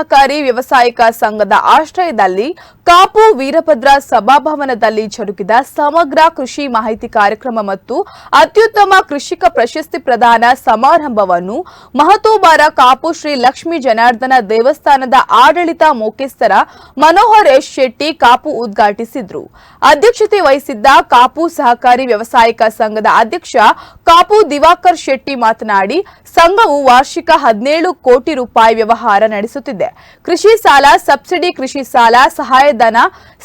ಸಹಕಾರಿ ವ್ಯವಸಾಯಿಕ ಸಂಘದ ಆಶ್ರಯದಲ್ಲಿ ಕಾಪು ವೀರಭದ್ರ ಸಭಾಭವನದಲ್ಲಿ ಜರುಗಿದ ಸಮಗ್ರ ಕೃಷಿ ಮಾಹಿತಿ ಕಾರ್ಯಕ್ರಮ ಮತ್ತು ಅತ್ಯುತ್ತಮ ಕೃಷಿಕ ಪ್ರಶಸ್ತಿ ಪ್ರದಾನ ಸಮಾರಂಭವನ್ನು ಮಹತೋಬಾರ ಕಾಪು ಶ್ರೀ ಲಕ್ಷ್ಮೀ ಜನಾರ್ದನ ದೇವಸ್ಥಾನದ ಆಡಳಿತ ಮುಖ್ಯಸ್ಥರ ಮನೋಹರ್ ಶೆಟ್ಟಿ ಕಾಪು ಉದ್ಘಾಟಿಸಿದ್ರು. ಅಧ್ಯಕ್ಷತೆ ವಹಿಸಿದ್ದ ಕಾಪು ಸಹಕಾರಿ ವ್ಯವಸಾಯಿಕ ಸಂಘದ ಅಧ್ಯಕ್ಷ ಕಾಪು ದಿವಾಕರ್ ಶೆಟ್ಟಿ ಮಾತನಾಡಿ, ಸಂಘವು ವಾರ್ಷಿಕ ಹದಿನೇಳು ಕೋಟಿ ರೂಪಾಯಿ ವ್ಯವಹಾರ ನಡೆಸುತ್ತಿದೆ. ಕೃಷಿ ಸಾಲ, ಸಬ್ಸಿಡಿ, ಕೃಷಿ ಸಾಲ ಸಹಾಯಧನ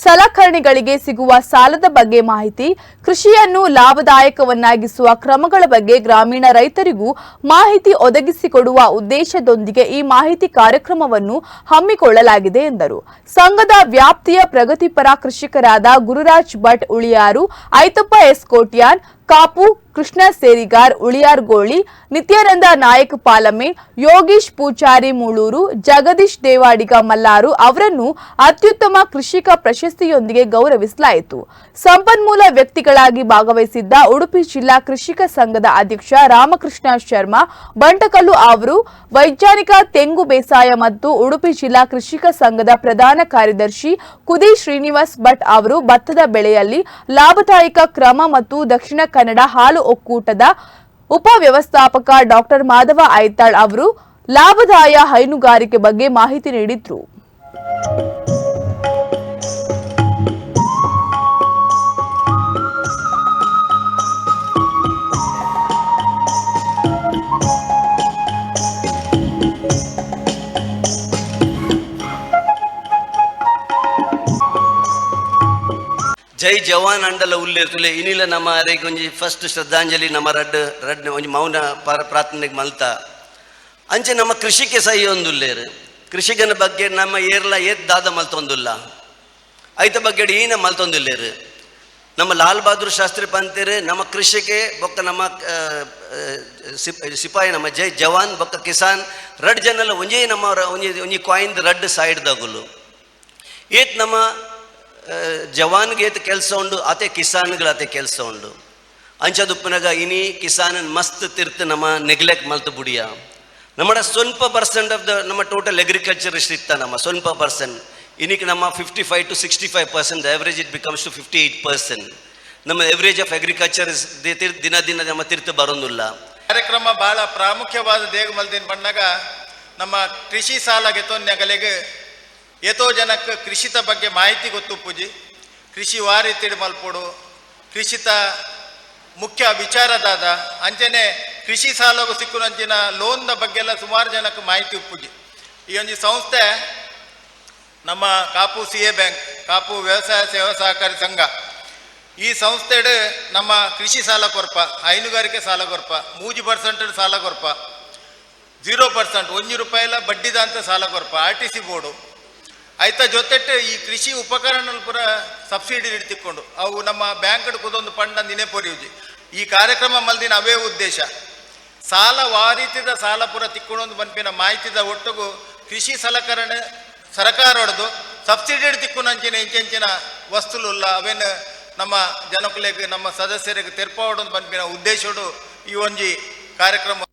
ಸಲಕರಣೆಗಳಿಗೆ ಸಿಗುವ ಸಾಲದ ಬಗ್ಗೆ ಮಾಹಿತಿ, ಕೃಷಿಯನ್ನು ಲಾಭದಾಯಕವನ್ನಾಗಿಸುವ ಕ್ರಮಗಳ ಬಗ್ಗೆ ಗ್ರಾಮೀಣ ರೈತರಿಗೂ ಮಾಹಿತಿ ಒದಗಿಸಿಕೊಡುವ ಉದ್ದೇಶದೊಂದಿಗೆ ಈ ಮಾಹಿತಿ ಕಾರ್ಯಕ್ರಮವನ್ನು ಹಮ್ಮಿಕೊಳ್ಳಲಾಗಿದೆ ಎಂದರು. ಸಂಘದ ವ್ಯಾಪ್ತಿಯ ಪ್ರಗತಿಪರ ಕೃಷಿಕರಾದ ಗುರುರಾಜ್ ಭಟ್ ಉಳಿಯಾರು, ಐತಪ್ಪ ಎಸ್ ಕೋಟ್ಯಾನ್ ಕಾಪು, ಕೃಷ್ಣ ಸೇರಿಗಾರ್ ಉಳಿಯಾರ್ಗೋಳಿ ನಿತ್ಯಾನಂದ ನಾಯಕ್ ಪಾಲಮೆ, ಯೋಗೀಶ್ ಪೂಜಾರಿ ಮೂಳೂರು, ಜಗದೀಶ್ ದೇವಾಡಿಗ ಮಲ್ಲಾರು ಅವರನ್ನು ಅತ್ಯುತ್ತಮ ಕೃಷಿಕ ಪ್ರಶಸ್ತಿಯೊಂದಿಗೆ ಗೌರವಿಸಲಾಯಿತು. ಸಂಪನ್ಮೂಲ ವ್ಯಕ್ತಿಗಳಾಗಿ ಭಾಗವಹಿಸಿದ್ದ ಉಡುಪಿ ಜಿಲ್ಲಾ ಕೃಷಿಕ ಸಂಘದ ಅಧ್ಯಕ್ಷ ರಾಮಕೃಷ್ಣ ಶರ್ಮಾ, ಬಂಟಕಲ್ಲು ಅವರು ವೈಜ್ಞಾನಿಕ ತೆಂಗು ಬೇಸಾಯ ಮತ್ತು ಉಡುಪಿ ಜಿಲ್ಲಾ ಕೃಷಿಕ ಸಂಘದ ಪ್ರಧಾನ ಕಾರ್ಯದರ್ಶಿ ಕುದಿ ಶ್ರೀನಿವಾಸ್ ಭಟ್ ಅವರು ಭತ್ತದ ಬೆಳೆಯಲ್ಲಿ ಲಾಭದಾಯಕ ಕ್ರಮ ಮತ್ತು ದಕ್ಷಿಣ ಕನ್ನಡ ಹಾಲು ಒಕ್ಕೂಟದ ಉಪ ವ್ಯವಸ್ಥಾಪಕ ಡಾಕ್ಟರ್ ಮಾಧವ ಐತಾಳ್ ಅವರು ಲಾಭದಾಯ ಹೈನುಗಾರಿಕೆ ಬಗ್ಗೆ ಮಾಹಿತಿ ನೀಡಿದ್ರು. ಜೈ ಜವಾನ್ ಅಂಡಲ ಉಲ್ಲೇರ್ತುಲೆ ಇನಿಲ ನಮ್ಮ ಅರೆಗೆ ಒಂಜಿ ಫಸ್ಟ್ ಶ್ರದ್ಧಾಂಜಲಿ ನಮ್ಮ ರಡ್ ರಡ್ ಒಂಜಿ ಮೌನ ಪಾರ- ಪ್ರಾರ್ಥನೆಗೆ ಮಲ್ತ. ಅಂಚೆ ನಮ್ಮ ಕೃಷಿಗೆ ಸಹಿ ಒಂದುಲ್ಲೇರು ಕೃಷಿಗನ ಬಗ್ಗೆ ನಮ್ಮ ಏರ್ಲ ಏತ್ ದಾದ ಮಲ್ತೊಂದುಲ್ಲ. ಐತ ಬಗ್ಗೆ ಈನ ಮಲ್ತೊಂದುಲ್ಲೇರು ನಮ್ಮ ಲಾಲ್ ಬಹದ್ದೂರ್ ಶಾಸ್ತ್ರಿ ಪಂತೀರು ನಮ್ಮ ಕೃಷಿಗೆ ಬೊಕ್ಕ ನಮ್ಮ ಸಿಪಾಯಿ ನಮ್ಮ ಜೈ ಜವಾನ್, ಬೊಕ್ಕ ಕಿಸಾನ್ ರಡ್ ಜನಲ್ಲ ಒಂಜೇ ನಮ್ಮ ಒಂಜಿ ಒಂಜಿ ರಡ್ ಸೈಡ್ ದಗುಲು ಏತ್ ನಮ್ಮ ಜವಾನ್ಗೆ ಏತ್ ಕೆಲಸ ಉಂಡು, ಅತೆ ಕಿಸಾನ್ಗಳು ಅತೆ ಕೆಲಸ ಉಂಡು. ಅಂಚದುಪ್ಪನಾಗ ಇನಿ ಕಿಸಾನನ್ ಮಸ್ತ್ ತಿರ್ತು ನಮ್ಮ ನೆಗ್ಲೆಕ್ಟ್ ಮಲ್ತು ಬುಡಿಯ. ನಮ್ಮ ಸ್ವಲ್ಪ ಪರ್ಸೆಂಟ್ ಆಫ್ ದ ನಮ್ಮ ಟೋಟಲ್ ಅಗ್ರಿಕಲ್ಚರ್ ಇತ್ತ ನಮ್ಮ, ಸ್ವಲ್ಪ ಪರ್ಸೆಂಟ್ ಇನಿಕ್ ನಮ್ಮ fifty five to sixty five percent average it becomes to fifty eight percent ನಮ್ಮ ಎವರೇಜ್ ಆಫ್ ಅಗ್ರಿಕಲ್ಚರ್ ದಿನ ದಿನ ನಮ್ಮ ತಿರ್ತು ಬರೋದಿಲ್ಲ. ಕಾರ್ಯಕ್ರಮ ಬಹಳ ಪ್ರಾಮುಖ್ಯವಾದ ದೇಗ ಮಲ್ದಿನ ಬಣ್ಣಗ ನಮ್ಮ ಕೃಷಿ ಸಾಲ ಗೆತೊನ್ನೆಗಲೆಗೆ ಎತೋ ಜನಕ್ಕೆ ಕೃಷಿತ ಬಗ್ಗೆ ಮಾಹಿತಿ ಗೊತ್ತು ಪೂಜಿ. ಕೃಷಿ ವಾರಿ ತಿಳಿ ಮಲ್ಪೊಡು. ಕೃಷಿತ ಮುಖ್ಯ ವಿಚಾರದಾದ ಅಂಚನೆ ಕೃಷಿ ಸಾಲ ಸಿಕ್ಕುನಂಚಿನ ಲೋನ್ದ ಬಗ್ಗೆ ಎಲ್ಲ ಸುಮಾರು ಜನಕ್ಕೆ ಮಾಹಿತಿ ಉಪ್ಪುಜಿ ಈ ಒಂದು ಸಂಸ್ಥೆ ನಮ್ಮ Kapu C A bank, Kapu ವ್ಯವಸಾಯ ಸೇವಾ ಸಹಕಾರಿ ಸಂಘ. ಈ ಸಂಸ್ಥೆಡ್ ನಮ್ಮ ಕೃಷಿ ಸಾಲ ಕೊರಪ, ಹೈನುಗಾರಿಕೆ ಸಾಲ ಕೊರಪ, ಮೂಜಿ ಪರ್ಸೆಂಟ್ ಸಾಲ ಕೊರಪ, ಜೀರೋ ಪರ್ಸೆಂಟ್ ಒಂಜಿ ರೂಪಾಯಿಲ ಬಡ್ಡಿದಂತ ಸಾಲ ಕೊರಪ, ಆರ್ ಟಿ ಸಿ ಬೋರ್ಡು ಆಯ್ತ ಜೊತೆಟ್ ಈ ಕೃಷಿ ಉಪಕರಣ ಪೂರ ಸಬ್ಸಿಡಿ ಇಡ್ತಿಕೊಂಡು ಅವು ನಮ್ಮ ಬ್ಯಾಂಕ್ ಕುದೊಂದು ಫಂಡ್ ಅಂದಿನೇ ಪೊರಿಯುದಿ ಈ ಕಾರ್ಯಕ್ರಮ ಮಲ್ದಿನ ಅವೇ ಉದ್ದೇಶ. ಸಾಲ ವಾರಿತಿದ ಸಾಲ ಪೂರ ತಿಕ್ಕೊಂಡು ಬಂಪಿನ ಮಾಹಿತಿದ ಒಟ್ಟಿಗೂ ಕೃಷಿ ಸಲಕರಣೆ ಸರಕಾರ ಹೊಡೆದು ಸಬ್ಸಿಡಿ ತಿಕ್ಕುನಂಚಿನ ಇಂಚೆಂಚಿನ ವಸ್ತುಲುಲ್ಲ ಅವೇನು ನಮ್ಮ ಜನಕುಲೆಗೆ, ನಮ್ಮ ಸದಸ್ಯರಿಗೆ ತೆರ್ಪಾಡೊಂದು ಬಂಪಿನ ಉದ್ದೇಶಡು ಈ ಒಂಜಿ ಕಾರ್ಯಕ್ರಮ